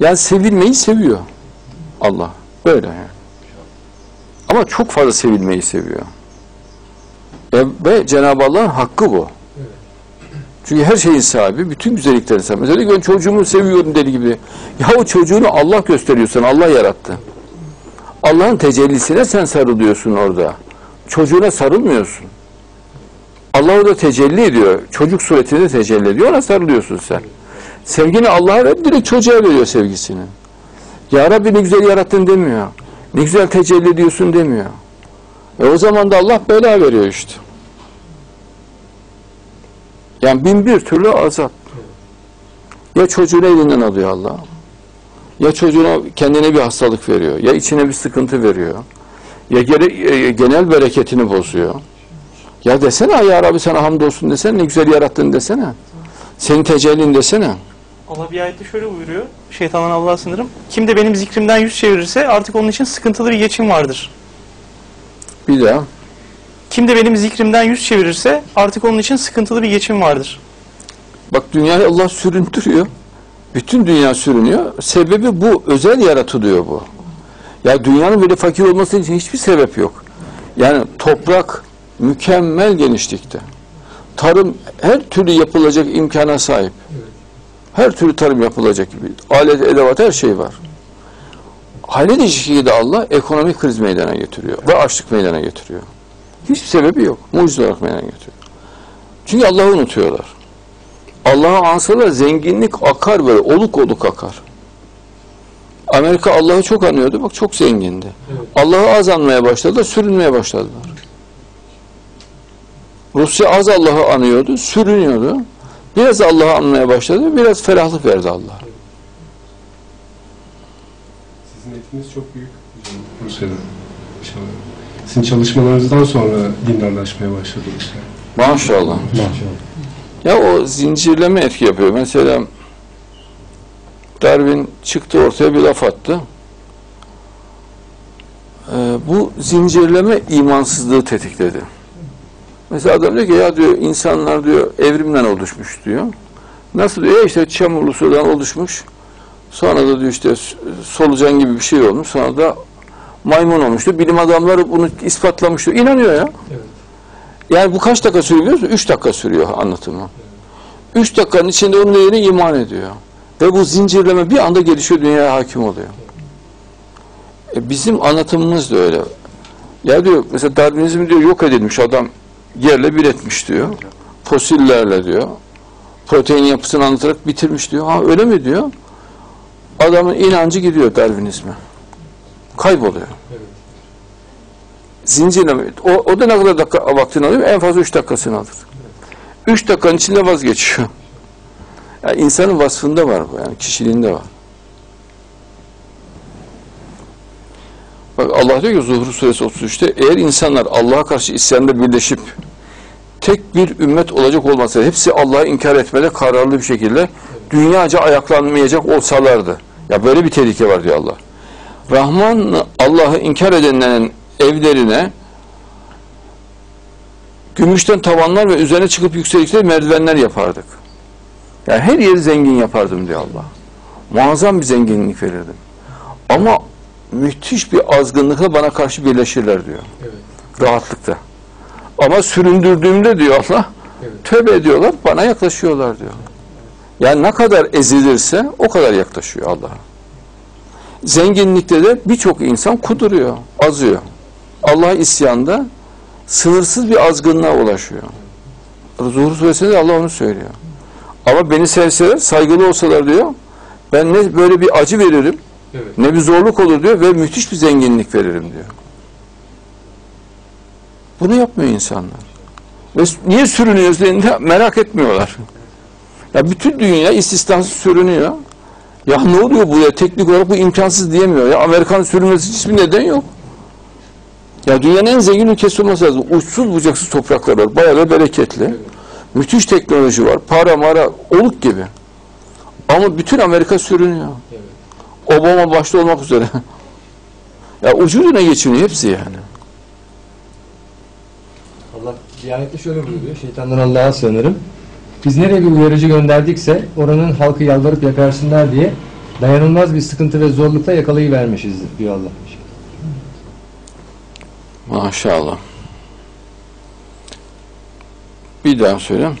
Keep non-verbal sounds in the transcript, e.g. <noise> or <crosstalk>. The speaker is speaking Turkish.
Yani sevilmeyi seviyor Allah. Böyle yani. Ama çok fazla sevilmeyi seviyor. E, ve Cenab-ı Allah'ın hakkı bu. Çünkü her şeyin sahibi, bütün güzelliklerin sahibi. Mesela ben çocuğumu seviyorum deli gibi. Ya o çocuğunu Allah gösteriyor sana, Allah yarattı. Allah'ın tecellisine sen sarılıyorsun orada. Çocuğuna sarılmıyorsun. Allah orada tecelli ediyor. Çocuk suretinde tecelli ediyor. Ona sarılıyorsun sen. Sevgini Allah'a ver, direkt çocuğa veriyor sevgisini. Ya Rabbi ne güzel yarattın demiyor. Ne güzel tecelli ediyorsun demiyor. E o zaman da Allah bela veriyor işte. Yani bin bir türlü azap. Ya çocuğunu elinden alıyor Allah. Ya çocuğuna kendine bir hastalık veriyor. Ya içine bir sıkıntı veriyor. Ya e, genel bereketini bozuyor. Ya desene ya Rabbi sana hamdolsun desene ne güzel yarattın desene. Senin tecellin desene. Allah bir ayette şöyle buyuruyor. Şeytandan Allah'a sınırım. Kim de benim zikrimden yüz çevirirse artık onun için sıkıntılı bir geçim vardır. Bir daha. Kim de benim zikrimden yüz çevirirse artık onun için sıkıntılı bir geçim vardır. Bak dünyayı Allah sürüntürüyor. Bütün dünya sürünüyor. Sebebi bu. Özel yaratılıyor bu. Ya dünyanın böyle fakir olması için hiçbir sebep yok. Yani toprak mükemmel genişlikte. Tarım her türlü yapılacak imkana sahip. Her türlü tarım yapılacak gibi. Alet, edevat her şey var. Hayret edici şekilde Allah ekonomik kriz meydana getiriyor. Ve açlık meydana getiriyor. Hiçbir sebebi yok. Mucize olarak meydana getiriyor. Çünkü Allah'ı unutuyorlar. Allah'ı ansalar zenginlik akar böyle oluk oluk akar. Amerika Allah'ı çok anıyordu. Bak çok zengindi. Allah'ı az anmaya başladılar, sürünmeye başladılar. Rusya az Allah'ı anıyordu, sürünüyordu. Biraz Allah'ı anmaya başladı, biraz ferahlık verdi Allah. Sizin etkiniz çok büyük hocam. Sizin çalışmalarınızdan sonra dindarlaşmaya başladı o işler. Maşallah. Ya o zincirleme etki yapıyor. Mesela Darwin çıktı ortaya bir laf attı. Ee, bu zincirleme imansızlığı tetikledi. Mesela adam diyor ki ya diyor insanlar diyor evrimden oluşmuş diyor. Nasıl diyor? Ya işte çamurlu sudan oluşmuş. Sonra da diyor işte solucan gibi bir şey olmuş. Sonra da maymun olmuştu. Bilim adamları bunu ispatlamış diyor. İnanıyor ya. Yani bu kaç dakika sürüyor biliyor musun? Üç dakika sürüyor anlatımı. Üç dakikanın içinde onun dediğine iman ediyor. Ve bu zincirleme bir anda gelişiyor, dünyaya hakim oluyor. E bizim anlatımımız da öyle. Ya diyor, mesela Darwinizm diyor yok edilmiş adam yerle bir etmiş diyor. Fosillerle diyor. Protein yapısını anlatarak bitirmiş diyor. Ha öyle mi diyor? Adamın inancı gidiyor Darwinizme. Kayboluyor. Zincirleme. O, o da ne kadar dakika vaktini alıyor? En fazla üç dakikasını alır. Üç dakikanın içinde vazgeçiyor. Yani insanın vasfında var bu yani kişiliğinde var. Bak Allah diyor ki Zuhru suresi 33'te eğer insanlar Allah'a karşı isyanda birleşip tek bir ümmet olacak olmasa hepsi Allah'ı inkar etmede kararlı bir şekilde dünyaca ayaklanmayacak olsalardı. Ya böyle bir tehlike var diyor Allah. Rahman Allah'ı inkar edenlerin evlerine gümüşten tavanlar ve üzerine çıkıp yükselikte merdivenler yapardık. Yani her yeri zengin yapardım diyor Allah. Muazzam bir zenginlik verirdim. Ama müthiş bir azgınlıkla bana karşı birleşirler diyor. Rahatlıkta. Ama süründürdüğümde diyor Allah, tövbe ediyorlar, bana yaklaşıyorlar diyor. Yani ne kadar ezilirse o kadar yaklaşıyor Allah'a. Zenginlikte de birçok insan kuduruyor, azıyor. Allah isyanda sınırsız bir azgınlığa ulaşıyor. Zuhur suresinde de Allah onu söylüyor. Ama beni sevseler, saygılı olsalar diyor, ben ne böyle bir acı veririm, Evet. ne bir zorluk olur diyor ve müthiş bir zenginlik veririm diyor. Bunu yapmıyor insanlar. Ve niye sürünüyoruz dediğinde merak etmiyorlar. Ya bütün dünya istisnasız sürünüyor. Ya ne oluyor buraya? Teknik olarak bu imkansız diyemiyor. Ya Amerikan sürünmesi hiçbir neden yok. Ya dünyanın en zengin ülkesi olması lazım. Uçsuz bucaksız topraklar var. Bayağı da bereketli. Müthiş teknoloji var. Para mara oluk gibi. Ama bütün Amerika sürünüyor. Obama başta olmak üzere. <laughs> ya ucuzuna geçiniyor hepsi yani. Diyanette şöyle buyuruyor, şeytandan Allah'a sığınırım. Biz nereye bir uyarıcı gönderdikse oranın halkı yalvarıp yakarsınlar diye dayanılmaz bir sıkıntı ve zorlukla yakalayıvermişizdir diyor Allah. Maşallah. Bir daha söyleyeyim.